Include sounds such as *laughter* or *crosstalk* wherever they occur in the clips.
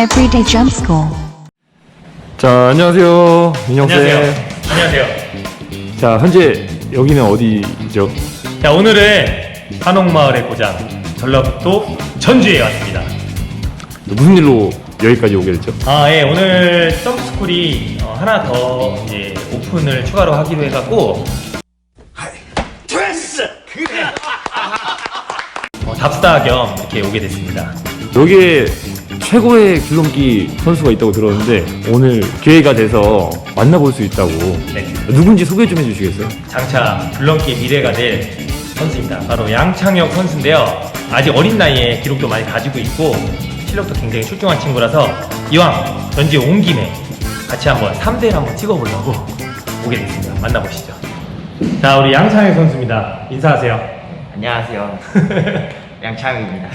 Everyday Jump School. 자, 안녕하세요. 민영쌤. 안녕하세요. 안녕하세요. 자, 현재 여기는 어디죠? 자, 오늘은 한옥마을의 고장 전라북도 전주에 왔습니다. 무슨 일로 여기까지 오게 됐죠? 아, 예, 오늘 점프스쿨이 어, 하나 더 이제 오픈을 추가로 하기로 해갖고 어, 답사 겸 이렇게 오게 됐습니다. 여기에 최고의 줄넘기 선수가 있다고 들었는데 오늘 기회가 돼서 만나볼 수 있다고 네, 누군지 소개 좀 해주시겠어요? 장차 줄넘기의 미래가 될 선수입니다. 바로 양창혁 선수인데요. 아직 어린 나이에 기록도 많이 가지고 있고 실력도 굉장히 출중한 친구라서 이왕 전주에 온 김에 같이 한번 3대를 한번 찍어보려고 오게 됐습니다. 만나보시죠. 자, 우리 양창혁 선수입니다. 인사하세요. 안녕하세요. *laughs* 양창입니다.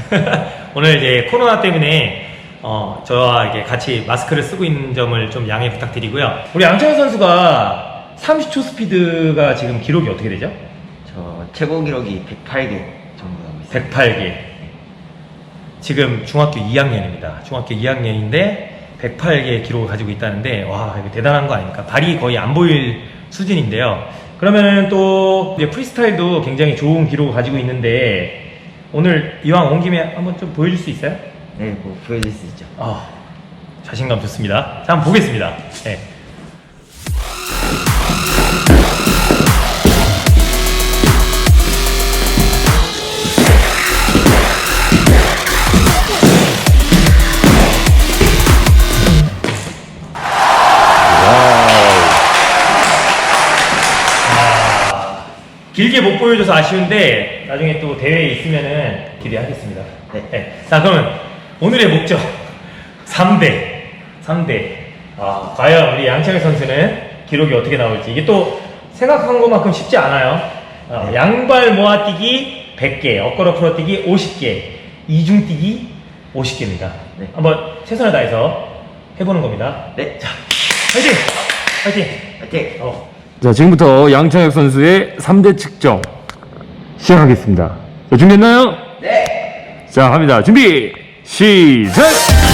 오늘 이제 코로나 때문에 어, 저와 이렇게 같이 마스크를 쓰고 있는 점을 좀 양해 부탁드리고요. 우리 양창혁 선수가 30초 스피드가 지금 기록이 어떻게 되죠? 저 최고 기록이 108개 정도 나고 있어요. 108개. 지금 중학교 2학년입니다. 중학교 2학년인데 108개 기록을 가지고 있다는데 와 이거 대단한 거 아닙니까? 발이 거의 안 보일 수준인데요. 그러면 또 이제 프리스타일도 굉장히 좋은 기록을 가지고 있는데 오늘 이왕 온 김에 한번 좀 보여줄 수 있어요? 네, 뭐 보여줄 수 있죠. 아 자신감 좋습니다. 자 한번 보겠습니다. 네. 길게 못 보여줘서 아쉬운데 나중에 또 대회에 있으면은 기대하겠습니다. 네. 자 그러면 오늘의 목적 3대 3대 아 과연 우리 양창희 선수는 기록이 어떻게 나올지 이게 또 생각한 것만큼 쉽지 않아요. 어, 네. 양발 모아뛰기 100개, 엇걸어 풀어뛰기 50개, 이중뛰기 50개입니다. 네. 한번 최선을 다해서 해보는 겁니다. 네. 자, 화이팅! 화이팅! 화이팅! 어. 자, 지금부터 양창혁 선수의 3대 측정 시작하겠습니다. 자, 준비됐나요? 네! 자, 합니다. 준비, 시작!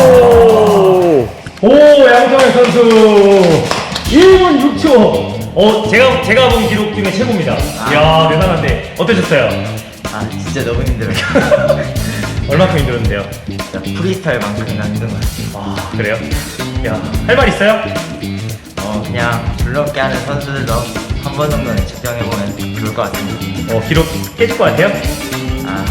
와우! 오 양정현 선수 1분 6초. 어 제가 제가 본 기록 중에 최고입니다. 이야 대단한데 어떠셨어요? 아, 진짜 너무 힘들어요. *laughs* 얼마큼 힘들었는데요? 진짜 프리스타일만큼이나 힘든 것 같아요. 아 그래요? 야 할 말 있어요? 어, 그냥 줄넘기 하는 선수들도 한 번 정도는 측정해보면 좋을 것 같습니다. 어 기록 깨질 것 같아요? 아,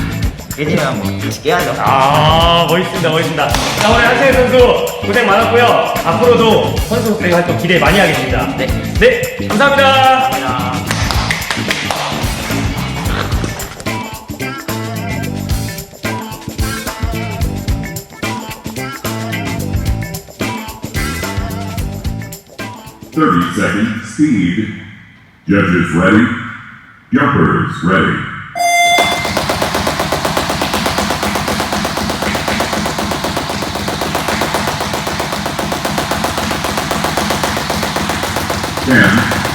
깨지면 뭐 다시 깨야죠. 아 멋있습니다 멋있습니다. 자 오늘 한승현 선수 고생 많았고요. 앞으로도 선수 대 활동 기대 많이 하겠습니다. 네. 네 감사합니다. 아. Thirty second speed. Judges ready. Jumpers ready. sin